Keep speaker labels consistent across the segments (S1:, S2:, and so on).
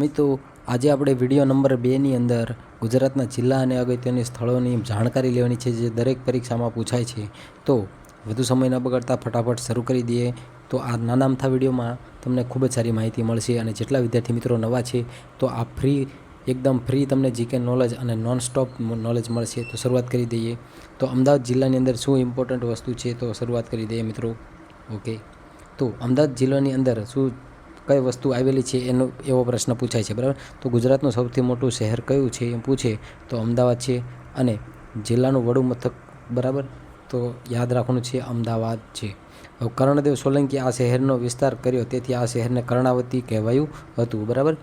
S1: મિત્રો, આજે આપણે વીડિયો નંબર બેની અંદર ગુજરાતના જિલ્લા અને અગત્યની સ્થળોની જાણકારી લેવાની છે, જે દરેક પરીક્ષામાં પૂછાય છે. તો, વધુ સમય ન બગાડતા ફટાફટ શરૂ કરી દઈએ. તો આ નાના અમથા વિડીયોમાં તમને ખૂબ જ સારી માહિતી મળશે અને જેટલા વિદ્યાર્થી મિત્રો નવા છે, તો આ ફ્રી એકદમ ફ્રી તમને જીકે નોલેજ અને નોન સ્ટોપ નોલેજ મળશે. તો શરૂઆત કરી દઈએ. તો અમદાવાદ જિલ્લાની અંદર શું ઇમ્પોર્ટન્ટ વસ્તુ છે, તો શરૂઆત કરી દઈએ મિત્રો. ઓકે તો અમદાવાદ જિલ્લાની અંદર શું કઈ વસ્તુ આવેલી છે એનો એવો પ્રશ્ન પૂછાય છે, બરાબર? તો ગુજરાતનું સૌથી મોટું શહેર કયું છે એમ પૂછે તો અમદાવાદ છે અને જિલ્લાનું વડું મથક, બરાબર? તો યાદ રાખવાનું છે અમદાવાદ છે. કર્ણદેવ સોલંકી આ શહેરનો વિસ્તાર કર્યો, તેથી આ શહેરને કર્ણાવતી કહેવાયું હતું, બરાબર?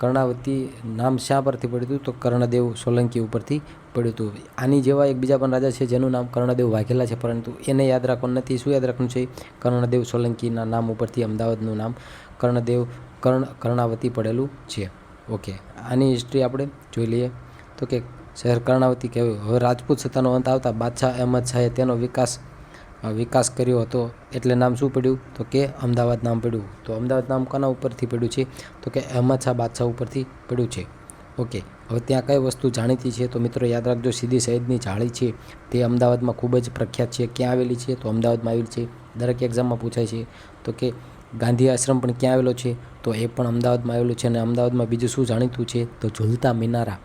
S1: કર્ણાવતી નામ શા પરથી પડ્યું હતું? તો કર્ણદેવ સોલંકી ઉપરથી પડ્યું હતું. આની જેવા એક બીજા પણ રાજા છે જેનું નામ કર્ણદેવ વાઘેલા છે, પરંતુ એને યાદ રાખવાનું નથી. શું યાદ રાખવાનું છે? કર્ણદેવ સોલંકીના નામ ઉપરથી અમદાવાદનું નામ કર્ણદેવ કર્ણ કર્ણાવતી પડેલું છે. ઓકે આની હિસ્ટ્રી આપણે જોઈ લઈએ. તો કે શહેર કર્ણાવતી કહેવાયું. હવે રાજપૂત સત્તાનો અંત આવતા બાદશાહ અહેમદ શાહે તેનો વિકાસ વિકાસ કર્યો હતો. એટલે નામ શું પડ્યું? તો કે અમદાવાદ નામ પડ્યું. તો અમદાવાદ નામ કોના ઉપરથી પડ્યું છે? તો કે અહેમદ શાહ બાદશાહ ઉપરથી પડ્યું છે. ઓકે હવે ત્યાં કઈ વસ્તુ જાણીતી છે? તો મિત્રો યાદ રાખજો, સીધી સૈદની જાળી છે. તે અમદાવાદમાં ખૂબ જ પ્રખ્યાત છે. ક્યાં આવેલી છે? તો અમદાવાદમાં આવેલી છે. દરેક એક્ઝામમાં પૂછાય છે. તો કે ગાંધી આશ્રમ પણ ક્યાં આવેલો છે? તો એ પણ અમદાવાદમાં આવેલું છે અને અમદાવાદમાં બીજું શું જાણીતું છે? તો ઝૂલતા મિનારા.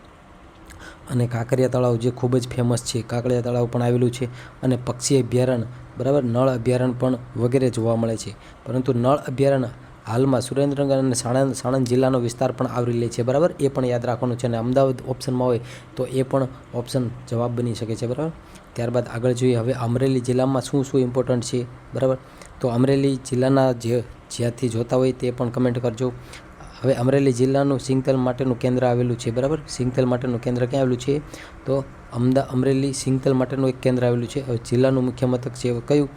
S1: અને કાંકરિયા તળાવ જે ખૂબ જ ફેમસ છે, કાંકરિયા તળાવ પણ આવેલું છે અને પક્ષી અભયારણ્ય, બરાબર? નળ અભયારણ્ય પણ વગેરે જોવા મળે છે. પરંતુ નળ અભયારણ્ય હાલમાં સુરેન્દ્રનગર અને સાણંદ સાણંદ જિલ્લાનો વિસ્તાર પણ આવરી લે છે, બરાબર? એ પણ યાદ રાખવાનું છે અને અમદાવાદ ઓપ્શનમાં હોય તો એ પણ ઓપ્શન જવાબ બની શકે છે, બરાબર? ત્યારબાદ આગળ જોઈએ, હવે અમરેલી જિલ્લામાં શું શું ઇમ્પોર્ટન્ટ છે, બરાબર? તો અમરેલી જિલ્લાના જે જ્યાંથી જોતા હોય તે પણ કમેન્ટ કરજો. હવે અમરેલી જિલ્લાનું સિંગતેલ માટેનું કેન્દ્ર આવેલું છે, બરાબર? સિંગતેલ માટેનું કેન્દ્ર ક્યાં આવેલું છે? તો અમદા, અમરેલી સિંગતેલ માટેનું એક કેન્દ્ર આવેલું છે. હવે જિલ્લાનું મુખ્ય મથક છે કયું?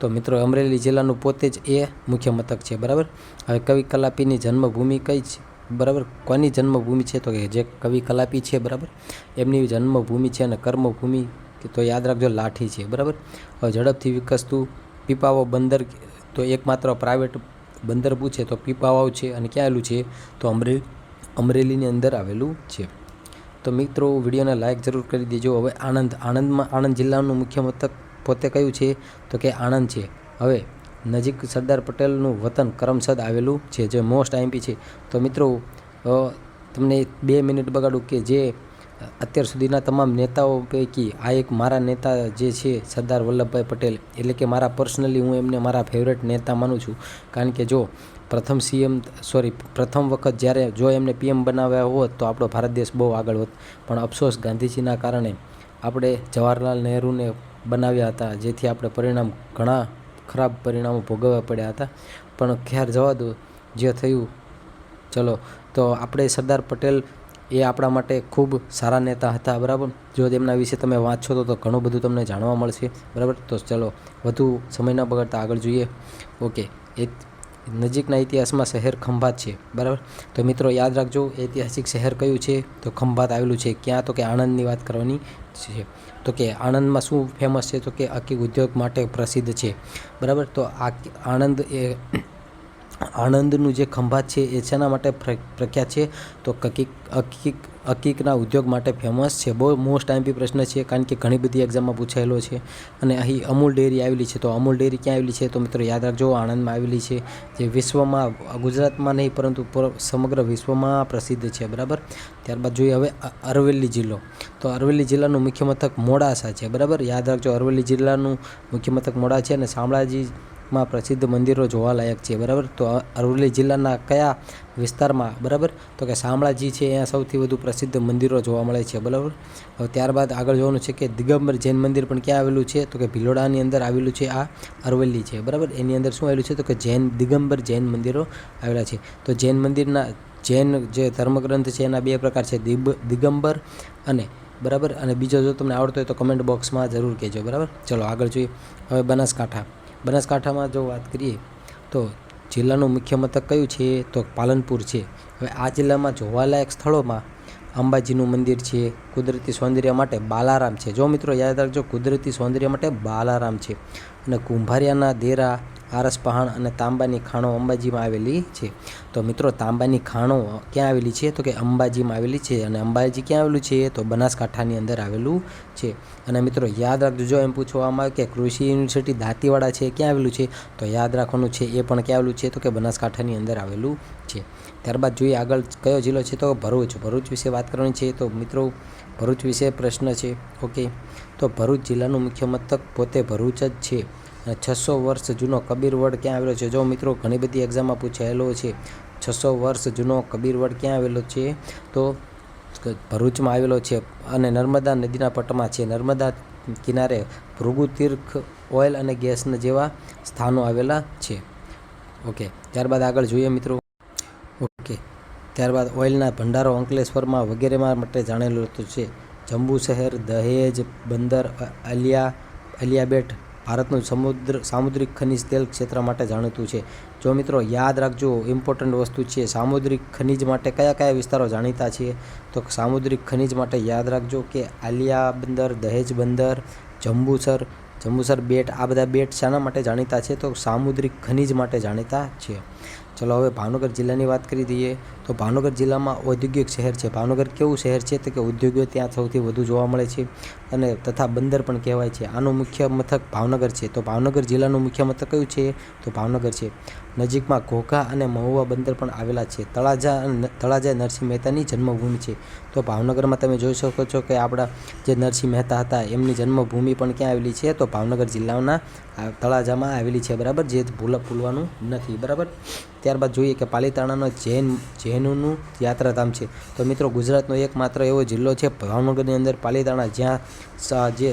S1: તો મિત્રો, અમરેલી જિલ્લાનું પોતે જ એ મુખ્ય મથક છે, બરાબર? હવે કવિ કલાપીની જન્મભૂમિ કઈ છે? બરાબર? કોની જન્મભૂમિ છે? તો કે જે કવિ કલાપી છે, બરાબર? એમની જન્મભૂમિ છે અને કર્મભૂમિ તો યાદ રાખજો, લાઠી છે, બરાબર? હવે ઝડપથી વિકસતું પીપાવો બંદર તો એકમાત્ર પ્રાઇવેટ બંદર પૂછે તો પીપાવાવ છે અને ક્યાં આવેલું છે તો અમરે, અમરેલીની અંદર આવેલું છે. તો મિત્રો, વિડીયોને લાઇક જરૂર કરી દેજો. હવે આણંદ, આણંદમાં, આણંદ જિલ્લાનું મુખ્ય મથક પોતે કયું છે? તો કે આણંદ છે. હવે નજીક સરદાર પટેલનું વતન કરમસદ આવેલું છે, જે મોસ્ટ આઈમ્પી છે. તો મિત્રો તમને બે મિનિટ બગાડું કે જે અત્યાર સુધીના તમામ નેતાઓ પૈકી આ એક મારા નેતા જે છે, સરદાર વલ્લભભાઈ પટેલ. એટલે કે મારા પર્સનલી હું એમને મારા ફેવરેટ નેતા માનું છું. કારણ કે જો, પ્રથમ સીએમ સોરી પ્રથમ વખત જ્યારે જો એમને પીએમ બનાવ્યા હોત, તો આપણો ભારત દેશ બહુ આગળ હોત. પણ અફસોસ ગાંધીજીના કારણે આપણે જવાહરલાલ નહેરુને બનાવ્યા હતા, જેથી આપણે પરિણામ ઘણા ખરાબ પરિણામો ભોગવવા પડ્યા હતા. પણ ખેર જવા દો, જે થયું, ચલો. તો આપણે સરદાર પટેલ એ આપણા માટે ખૂબ સારા નેતા હતા, બરાબર? જો તેમના વિશે તમે વાંચશો તો ઘણું બધું તમને જાણવા મળશે, બરાબર? તો ચલો, વધુ સમય ન બગાડતા આગળ જોઈએ. ઓકે, એ નજીકના ઇતિહાસમાં શહેર ખંભાત છે, બરાબર? તો મિત્રો યાદ રાખજો, ઐતિહાસિક શહેર કયું છે? તો ખંભાત આવેલું છે. ક્યાં? તો કે આણંદની વાત કરવાની છે. તો કે આણંદમાં શું ફેમસ છે? તો કે આખી ઉદ્યોગ માટે પ્રસિદ્ધ છે, બરાબર? તો આ આણંદ એ આણંદનું જે ખંભાત છે, એ શેના માટે પ્ર- પ્રખ્યાત છે? તો કકીક, અકીક, અકીકના ઉદ્યોગ માટે ફેમસ છે. બહુ મોસ્ટ ટાઈમપી પ્રશ્ન છે, કારણ કે ઘણી બધી એક્ઝામમાં પૂછાયેલો છે. અને અહીં અમૂલ ડેરી આવેલી છે. તો અમૂલ ડેરી ક્યાં આવેલી છે? તો મિત્રો યાદ રાખજો, આણંદમાં આવેલી છે, જે વિશ્વમાં, ગુજરાતમાં નહીં, પરંતુ પૂર- સમગ્ર વિશ્વમાં પ્રસિદ્ધ છે. બરાબર? ત્યારબાદ જોઈએ હવે અ- અરવલ્લી જિલ્લો. તો અરવેલી જિલ્લાનું મુખ્ય મથક મોડાસા છે. બરાબર? યાદ રાખજો અરવેલી જિલ્લાનું મુખ્ય મથક મોડા છે અને શામળાજી માં પ્રસિદ્ધ મંદિરો જોવાલાયક છે, બરાબર? તો અરવલ્લી જિલ્લાના કયા વિસ્તારમાં, બરાબર? તો કે શામળાજી છે, અહીંયા સૌથી વધુ પ્રસિદ્ધ મંદિરો જોવા મળે છે, બરાબર? હવે ત્યારબાદ આગળ જોવાનું છે કે દિગંબર જૈન મંદિર પણ ક્યાં આવેલું છે? તો કે ભિલોડાની અંદર આવેલું છે આ અરવલ્લી છે, બરાબર? એની અંદર શું આવેલું છે? તો કે જૈન, દિગંબર જૈન મંદિરો આવેલા છે. તો જૈન મંદિરના, જૈન જે ધર્મગ્રંથ છે, એના બે પ્રકાર છે, દિબ, દિગંબર અને, બરાબર? અને બીજો જો તમને આવડતો હોય તો કમેન્ટ બોક્સમાં જરૂર કહેજો, બરાબર? ચલો, આગળ જોઈએ. હવે બનાસકાંઠા. બનાસકાંઠામાં જો વાત કરીએ તો જિલ્લાનું મુખ્ય મથક કયું છે? તો પાલનપુર છે. હવે આ જિલ્લામાં જોવાલાયક સ્થળોમાં અંબાજીનું મંદિર છે, કુદરતી સૌંદર્ય માટે બાલારામ છે. જો મિત્રો યાદ રાખજો, કુદરતી સૌંદર્ય માટે બાલારામ છે. અને કુંભારિયાના દેરા આરસ પહાણ અને તાંબાની ખાણો અંબાજીમાં આવેલી છે. તો મિત્રો, તાંબાની ખાણો ક્યાં આવેલી છે? તો કે અંબાજીમાં આવેલી છે અને અંબાજી ક્યાં આવેલું છે? તો બનાસકાંઠાની અંદર આવેલું છે. અને મિત્રો, યાદ રાખજો એમ પૂછવામાં આવે કે કૃષિ યુનિવર્સિટી દાંતીવાડા છે, ક્યાં આવેલું છે? તો યાદ રાખવાનું છે, એ પણ ક્યાં આવેલું છે? તો કે બનાસકાંઠાની અંદર આવેલું છે. ત્યારબાદ જોઈએ આગળ કયો જિલ્લો છે? તો ભરૂચ. ભરૂચ વિશે વાત કરવાની છે. તો મિત્રો, ભરૂચ વિશે પ્રશ્ન છે. ઓકે. તો ભરૂચ જિલ્લાનું મુખ્ય મથક પોતે ભરૂચ જ છે. છસો વર્ષ જૂનો કબીરવડ ક્યાં આવેલો છે? જો મિત્રો, ઘણી બધી એક્ઝામમાં પૂછાયેલો છે, છસો વર્ષ જૂનો કબીરવડ ક્યાં આવેલો છે? તો ભરૂચમાં આવેલો છે અને નર્મદા નદીના પટમાં છે. નર્મદા કિનારે ભૃગુ તીર્થ, ઓઇલ અને ગેસના જેવા સ્થાનો આવેલા છે. ઓકે, ત્યારબાદ આગળ જોઈએ મિત્રો. ઓકે, ત્યારબાદ ઓઇલના ભંડારો અંકલેશ્વરમાં વગેરેમાં માટે જાણેલું છે. જંબુ શહેર દહેજ, બંદર અલિયા, અલિયાબેટ ભારતનું સમુદ્ર, સામુદ્રિક ખનિજ તેલ ક્ષેત્ર માટે જાણીતું છે. જો મિત્રો યાદ રાખજો ઇમ્પોર્ટન્ટ વસ્તુ છે, સામુદ્રિક ખનિજ માટે કયા કયા વિસ્તારો જાણીતા છે? તો સામુદ્રિક ખનિજ માટે યાદ રાખજો કે આલિયા બંદર, દહેજ બંદર, જંબુસર જંબુસર બેટ, આ બધા બેટ શાના માટે જાણીતા છે? તો સામુદ્રિક ખનિજ માટે જાણીતા છે. ચલો હવે ભાવનગર જિલ્લાની વાત કરી દઈએ. તો ભાવનગર જિલ્લામાં ઔદ્યોગિક શહેર છે. ભાવનગર કેવું શહેર છે? તો કે ઉદ્યોગો ત્યાં સૌથી વધુ જોવા મળે છે. અને તથા બંદર પણ કહેવાય છે. આનું મુખ્ય મથક ભાવનગર છે. તો ભાવનગર જિલ્લાનું મુખ્ય મથક કયું છે? તો ભાવનગર છે. નજીકમાં ઘોઘા અને મહુવા બંદર પણ આવેલા છે. તળાજા તળાજા નરસિંહ મહેતાની જન્મભૂમિ છે. તો ભાવનગરમાં તમે જોઈ શકો છો કે આપણા જે નરસિંહ મહેતા હતા, એમની જન્મભૂમિ પણ ક્યાં આવેલી છે? તો ભાવનગર જિલ્લાના તળાજામાં આવેલી છે. બરાબર? જે ભૂલ, ભૂલવાનું નથી. બરાબર? ત્યારબાદ જોઈએ કે પાલીતાણાનો જૈન, જૈનોનું યાત્રાધામ છે. તો મિત્રો, ગુજરાતનો એકમાત્ર એવો જિલ્લો છે. ભાવનગરની અંદર પાલીતાણા, જ્યાં જે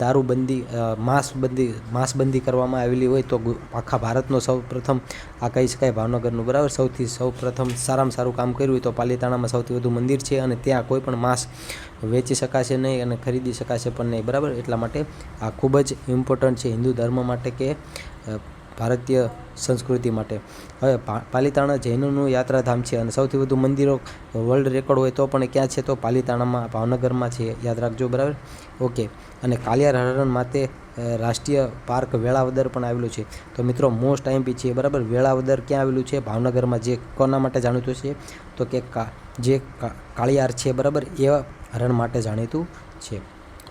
S1: દારૂબંધી માંસબંધી માંસબંધી કરવામાં આવેલી હોય તો આખા ભારતનો સૌ પ્રથમ આ કહી શકાય ભાવનગરનું, બરાબર? સૌથી સૌ પ્રથમ સારામાં સારું કામ કર્યું હોય તો પાલીતાણામાં સૌથી વધુ મંદિર છે અને ત્યાં કોઈ પણ માંસ વેચી શકાશે નહીં અને ખરીદી શકાશે પણ નહીં, બરાબર? એટલા માટે આ ખૂબ જ ઇમ્પોર્ટન્ટ છે હિન્દુ ધર્મ માટે કે ભારતીય સંસ્કૃતિ માટે. હવે પાલીતાણા જૈનોનું યાત્રાધામ છે અને સૌથી વધુ મંદિરો વર્લ્ડ રેકોર્ડ હોય તો પણ ક્યાં છે તો પાલીતાણામાં, ભાવનગરમાં છે. યાદ રાખજો, બરાબર? ઓકે અને કાલિયાર હરણ માટે રાષ્ટ્રીય પાર્ક વેળાવદર પણ આવેલું છે. તો મિત્રો મોસ્ટ આઈએમપી છે, બરાબર? વેળાવદર ક્યાં આવેલું છે? ભાવનગરમાં જે, કોના માટે જાણીતું છે? તો કે જે કાળિયાર છે, બરાબર? એ હરણ માટે જાણીતું છે.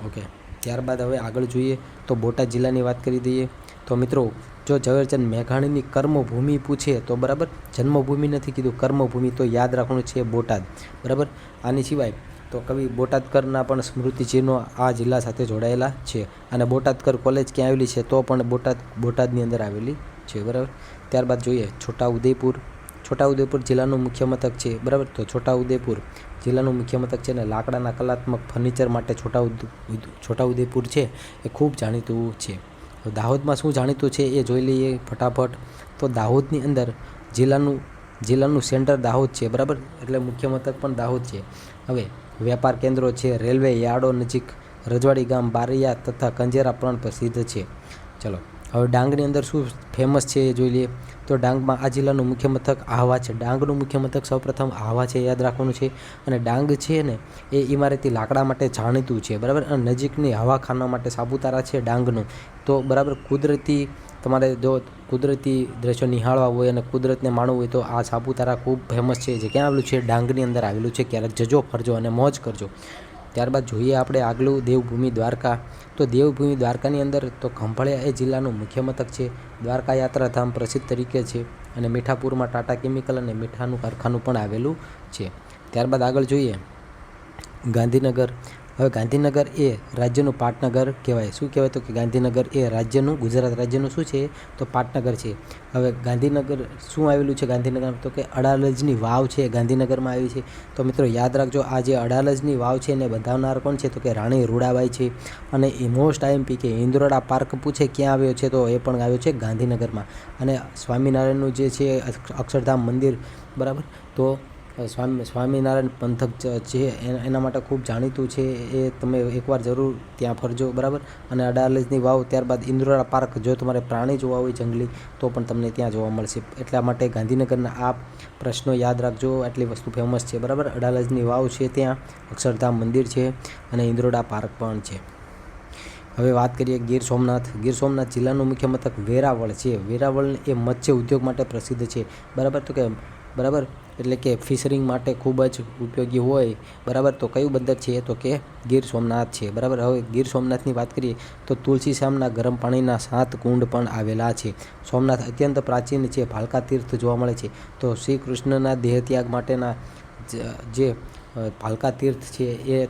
S1: ઓકે ત્યારબાદ હવે આગળ જોઈએ તો બોટાદ જિલ્લાની વાત કરી દઈએ તો મિત્રો, જો ઝવેરચંદ મેઘાણીની કર્મભૂમિ પૂછે તો બરાબર, જન્મભૂમિ નથી કીધું, કર્મભૂમિ તો યાદ રાખવાનું છે બોટાદ, બરાબર? આની સિવાય તો કવિ બોટાદકરના પણ સ્મૃતિચિહ્નો આ જિલ્લા સાથે જોડાયેલા છે અને બોટાદકર કોલેજ ક્યાં આવેલી છે તો પણ બોટાદ, બોટાદની અંદર આવેલી છે, બરાબર? ત્યારબાદ જોઈએ છોટા ઉદેપુર છોટા ઉદેપુર જિલ્લાનું મુખ્ય મથક છે. બરાબર? તો છોટાઉદેપુર જિલ્લાનું મુખ્ય મથક છે અને લાકડાના કલાત્મક ફર્નિચર માટે છોટા છોટાઉદેપુર છે એ ખૂબ જાણીતું છે. દાહોદમાં શું જાણીતું છે એ જોઈ લઈએ ફટાફટ. તો દાહોદની અંદર જિલ્લાનું જિલ્લાનું સેન્ટર દાહોદ છે. બરાબર? એટલે મુખ્ય મથક પણ દાહોદ છે. હવે વેપાર કેન્દ્રો છે, રેલવે યાર્ડો નજીક રજવાડી ગામ બારૈયા તથા કંજેરા પણ પ્રસિદ્ધ છે. ચલો. હવે ડાંગની અંદર શું ફેમસ છે એ જોઈ લઈએ. તો ડાંગમાં આ જિલ્લાનું મુખ્ય મથક આહવા છે. ડાંગનું મુખ્ય મથક સૌપ્રથમ આહવા છે યાદ રાખવાનું છે. અને ડાંગ છે ને, એ ઇમારતી લાકડા માટે જાણીતું છે. બરાબર? અને નજીકની હવાખાના માટે સાપુતારા છે ડાંગનું. તો બરાબર કુદરતી, તમારે જો કુદરતી દ્રશ્યો નિહાળવા હોય અને કુદરતને માણવું હોય તો આ સાપુતારા ખૂબ ફેમસ છે. જે ક્યાં આવેલું છે? ડાંગની અંદર આવેલું છે. ક્યારેક જજો, ફરજો અને મોજ કરજો. ત્યારબાદ જોઈએ આપણે આગલું દેવભૂમિ દ્વારકા. તો દેવભૂમિ દ્વારકાની અંદર તો ખંભાળિયા એ જિલ્લાનું મુખ્ય મથક છે. દ્વારકા યાત્રાધામ પ્રસિદ્ધ તરીકે છે અને મીઠાપુરમાં ટાટા કેમિકલ અને મીઠાનું કારખાનું પણ આવેલું છે. ત્યારબાદ આગળ જોઈએ ગાંધીનગર. હવે ગાંધીનગર એ રાજ્યનું પાટનગર કહેવાય. શું કહેવાય તો કે ગાંધીનગર એ રાજ્યનું, ગુજરાત રાજ્યનું શું છે? તો પાટનગર છે. હવે ગાંધીનગર શું આવેલું છે ગાંધીનગર તો કે અડાલજની વાવ છે ગાંધીનગરમાં આવી છે. તો મિત્રો યાદ રાખજો, આ જે અડાલજની વાવ છે એને બંધાવનાર કોણ છે? તો કે રાણી રૂડાબાઈ છે. અને એ મોસ્ટ આઈએમપી કે ઇન્દ્રોડા પાર્ક પૂછે ક્યાં આવ્યો છે તો એ પણ આવ્યો છે ગાંધીનગરમાં. અને સ્વામિનારાયણનું જે છે અક્ષરધામ મંદિર, બરાબર? તો સ્વામી સ્વામિનારાયણ પંથક છે. એના માટે ખૂબ જાણીતું છે. એ તમે એકવાર જરૂર ત્યાં ફરજો, બરાબર? અને અડાલજની વાવ ત્યારબાદ ઇન્દ્રોડા પાર્ક, જો તમારે પ્રાણી જોવા હોય જંગલી, તો પણ તમને ત્યાં જોવા મળશે. એટલા માટે ગાંધીનગરના આ પ્રશ્નો યાદ રાખજો. આટલી વસ્તુ ફેમસ છે, બરાબર? અડાલજની વાવ છે ત્યાં. અક્ષરધામ મંદિર છે અને ઇન્દ્રોડા પાર્ક પણ છે. હવે વાત કરીએ ગીર સોમનાથ. ગીર સોમનાથ જિલ્લાનું મુખ્ય મથક વેરાવળ છે. વેરાવળ એ મત્સ્ય ઉદ્યોગ માટે પ્રસિદ્ધ છે. બરાબર? તો કે બરાબર? એટલે કે ફિશરિંગ માટે ખૂબ જ ઉપયોગી હોય. બરાબર? તો કયું બંદર છે તો કે ગીર સોમનાથ છે. બરાબર? હવે ગીર સોમનાથની વાત કરીએ તો તુલસી શ્યામના ગરમ પાણીના સાત કુંડ પણ આવેલા છે. સોમનાથ અત્યંત પ્રાચીન છે. ભાલકા તીર્થ જોવા મળે છે. તો શ્રી કૃષ્ણના દેહત્યાગ માટેના જે ભાલકા તીર્થ છે એ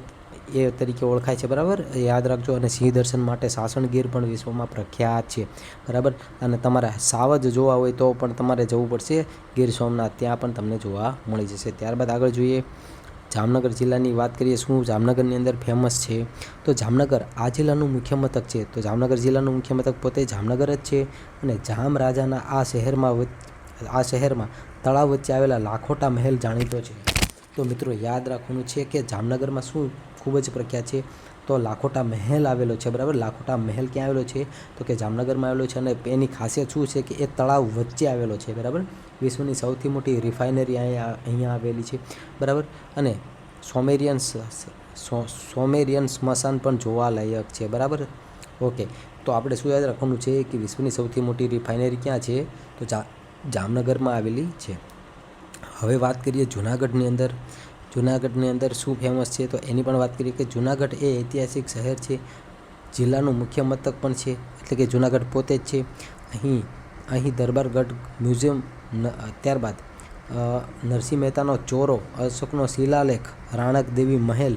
S1: એ તરીકે ઓળખાય છે, બરાબર? યાદ રાખજો, અને સિંહ દર્શન માટે સાસણગીર પણ વિશ્વમાં પ્રખ્યાત છે, બરાબર? અને તમારે સાવજ જોવા હોય તો પણ તમારે જવું પડશે, ગીર સોમનાથ. ત્યાં પણ તમને જોવા મળી જશે. ત્યારબાદ આગળ જોઈએ, જામનગર જિલ્લાની વાત કરીએ, શું જામનગરની અંદર ફેમસ છે? તો જામનગર આ જિલ્લાનું મુખ્ય મથક છે. તો જામનગર જિલ્લાનું મુખ્ય મથક પોતે જામનગર જ છે, અને જામ રાજાના આ શહેરમાં આ શહેરમાં તળાવ વચ્ચે આવેલા લાખોટા મહેલ જાણીતો છે. તો મિત્રો, યાદ રાખવાનું છે કે જામનગરમાં શું ખૂબ જ પ્રખ્યાત છે. તો લાખોટા મહેલ આવેલો છે, બરાબર? લાખોટા મહેલ ક્યાં આવેલો છે? તો કે જામનગરમાં આવેલો છે અને એની ખાસિયત શું છે કે એ તળાવ વચ્ચે આવેલો છે, બરાબર? વિશ્વની સૌથી મોટી રિફાઇનરી અહીંયા અહીંયા આવેલી છે, બરાબર? અને સોમેરિયન સોમેરિયન સ્મશાન પણ જોવાલાયક છે, બરાબર? ઓકે. તો આપણે શું યાદ રાખવાનું છે કે વિશ્વની સૌથી મોટી રિફાઇનરી ક્યાં છે? તો જા, જામનગરમાં આવેલી છે. હવે વાત કરીએ જુનાગઢની અંદર. જુનાગઢની અંદર શું ફેમસ છે? તો એની પણ વાત કરીએ કે જુનાગઢ એ ઐતિહાસિક શહેર છે. જિલ્લાનું મુખ્ય મથક પણ છે. એટલે કે જુનાગઢ પોતે જ છે. અહીં અહીં દરબારગઢ મ્યુઝિયમ ત્યારબાદ નરસિંહ મહેતાનો ચોરો, અશોકનો શિલાલેખ, રાણક દેવી મહેલ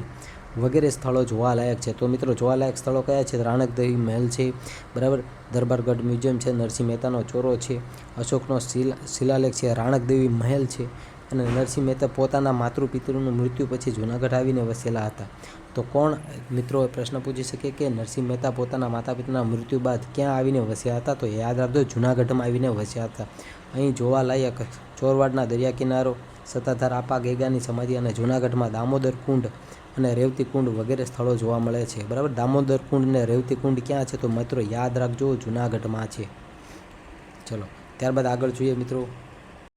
S1: વગેરે સ્થળો જોવાલાયક છે. તો મિત્રો જોવાલાયક સ્થળો કયા છે? રાણકદેવી મહેલ છે. બરાબર? દરબારગઢ મ્યુઝિયમ છે. નરસિંહ મહેતાનો ચોરો છે. અશોકનો શિલા, શિલાલેખ છે. રાણકદેવી મહેલ છે. અને નરસિંહ મહેતા પોતાના માતૃ પિતૃનું મૃત્યુ પછી જૂનાગઢ આવીને વસેલા હતા. તો કોણ, મિત્રો પ્રશ્ન પૂછી શકે કે નરસિંહ મહેતા પોતાના માતા પિતાના મૃત્યુ બાદ ક્યાં આવીને વસ્યા હતા? તો યાદ રાખજો, જૂનાગઢમાં આવીને વસ્યા હતા. અહીં જોવાલાયક ચોરવાડના દરિયા કિનારો, સત્તાધાર આપા ગેગાની સમાધિ અને જૂનાગઢમાં દામોદર કુંડ અને રેવતી કુંડ વગેરે સ્થળો જોવા મળે છે. બરાબર? દામોદર કુંડ અને રેવતી કુંડ ક્યાં છે? તો મિત્રો, યાદ રાખજો, જૂનાગઢમાં છે. ચલો, ત્યારબાદ આગળ જોઈએ મિત્રો.